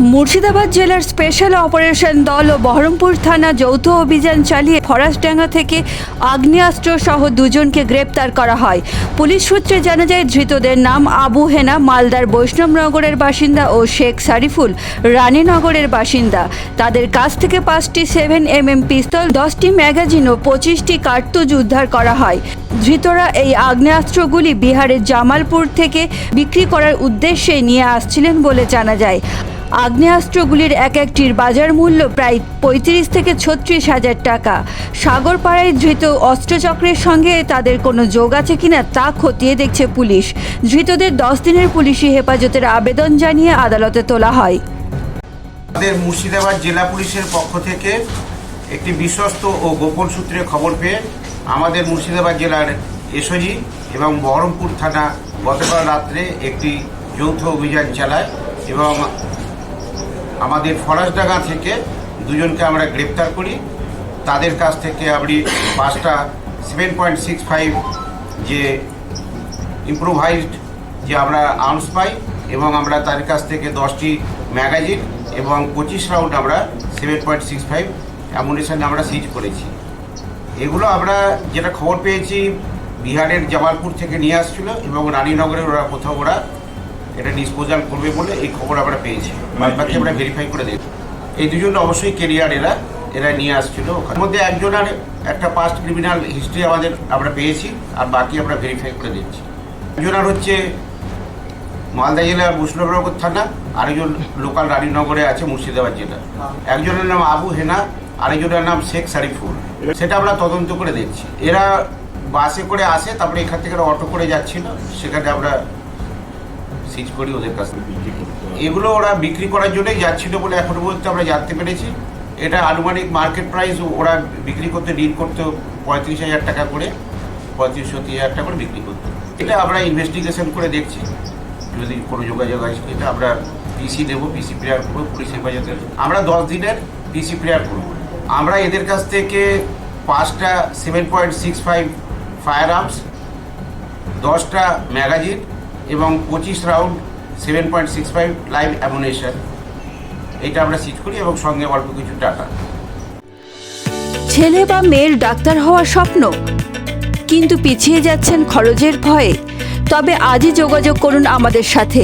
মুর্শিদাবাদ জেলার special operation দল ও বহরমপুর থানা যৌথ অভিযান চালিয়ে ফরাসডাঙ্গা থেকে আগ্নেয়াস্ত্র সহ দুজনকে গ্রেপ্তার করা হয়। পুলিশ সূত্রে জানা যায়, ধৃতদের নাম আবু হেনা মালদার বৈষ্ণবনগরের বাসিন্দা ও শেখ সারিফুল রানীনগরের বাসিন্দা। তাদের কাছ থেকে পাঁচটি সেভেন এম এম পিস্তল, দশটি ম্যাগাজিন ও পঁচিশটি কার্তুজ উদ্ধার করা হয়। ধৃতরা এই আগ্নেয়াস্ত্রগুলি বিহারের জামালপুর থেকে বিক্রি করার উদ্দেশ্যে নিয়ে আসছিলেন বলে জানা যায়। আগ্নেয়াস্ত্রগুলির এক একটির বাজার মূল্য প্রায় পঁয়ত্রিশ থেকে ছত্রিশ হাজার টাকা। সাগরপাড়ায় ধৃত অস্ত্রচক্রের সঙ্গে তাদের কোনো যোগ আছে কিনা তা খতিয়ে দেখছে পুলিশ। ধৃতদের দশ দিনের পুলিশি হেফাজতের আবেদন জানিয়ে আদালতে তোলা হয়। আমাদের মুর্শিদাবাদ জেলা পুলিশের পক্ষ থেকে একটি বিশ্বস্ত ও গোপন সূত্রে খবর পেয়ে আমাদের মুর্শিদাবাদ জেলার এসওজি এবং বহরমপুর থানা গতকাল রাত্রে একটি যৌথ অভিযান চালায় এবং আমাদের ফরাসডাঙ্গা থেকে দুজনকে আমরা গ্রেপ্তার করি। তাদের কাছ থেকে আপনি পাঁচটা সেভেন পয়েন্ট সিক্স ফাইভ যে ইম্প্রোভাইজড যে আমরা আর্মস পাই এবং আমরা তার কাছ থেকে দশটি ম্যাগাজিন এবং পঁচিশ রাউন্ড আমরা seven point six five ammunition আমরা সিজ করেছি। এগুলো আমরা যেটা খবর পেয়েছি, বিহারের জামালপুর থেকে নিয়ে আসছিল এবং রানীনগরের ওরা কোথাও ওরা এটা ডিসপোজাল করবে বলে এই খবর আমরা পেয়েছি। বাকি আমরা ভেরিফাই করে দেখব। এই দুজন অবশ্যই কেরিয়ার এরা এরা নিয়ে আসছিল ওখানে। মধ্যে একজনের একটা পাস্ট ক্রিমিনাল হিস্ট্রি আমাদের আমরা পেয়েছি, আর বাকি আমরা ভেরিফাই করে দিচ্ছি একজনের হচ্ছে মালদা জেলার বৈষ্ণবনগর থানা, আরেকজন লোকাল রানীনগরে আছে মুর্শিদাবাদ জেলা। একজনের নাম আবু হেনা, আরেকজনের নাম শেখ সারিফুল। সেটা আমরা তদন্ত করে দেখছি। এরা বাসে করে আসে, তারপরে এখান থেকে অটো করে যাচ্ছিল, সেখানে আমরা সিজ করি ওদের কাছ থেকে এগুলো ওরা বিক্রি করার জন্যই যাচ্ছিল বলে এখনও পর্যন্ত আমরা জানতে পেরেছি। এটা আনুমানিক মার্কেট প্রাইস ওরা বিক্রি করতে ডিল করতে পঁয়ত্রিশ হাজার টাকা করে পঁয়ত্রিশ তিরিশ হাজার টাকা করে বিক্রি করতে। এটা আমরা ইনভেস্টিগেশন করে দেখছি। যদি কোনো যোগাযোগ আছে এটা আমরা পিসি দেবো পিসি প্লেয়ার করব পুলিশ হেফাজতের আমরা দশ দিনের পিসি প্লেয়ার করব। আমরা এদের কাছ থেকে পাঁচটা seven point six five firearms দশটা ম্যাগাজিন এবং পঁচিশ round, seven point six five live ammunition. এটা আমরা সিট করি এবং সঙ্গে অল্প কিছু টাকা ছেলে বা মেয়ের ডাক্তার হওয়ার স্বপ্ন। কিন্তু পিছিয়ে যাচ্ছেন খরচের ভয়ে। তবে আজই যোগাযোগ করুন আমাদের সাথে।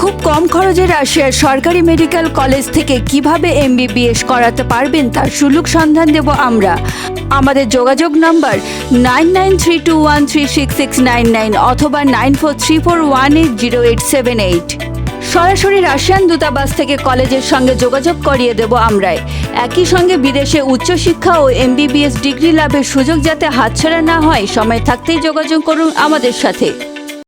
খুব কম খরচে রাশিয়ার সরকারি মেডিকেল কলেজ থেকে কীভাবে এমবিবিএস করাতে পারবেন তার সুলুক সন্ধান দেব আমরা। আমাদের যোগাযোগ number nine nine three two one three six six nine nine অথবা nine four three four one eight zero eight seven eight. সরাসরি রাশিয়ান দূতাবাস থেকে কলেজের সঙ্গে যোগাযোগ করিয়ে দেব আমরাই। একই সঙ্গে বিদেশে উচ্চশিক্ষা ও এমবিবিএস ডিগ্রি লাভের সুযোগ যাতে হাতছাড়া না হয়, সময় থাকতেই যোগাযোগ করুন আমাদের সাথে।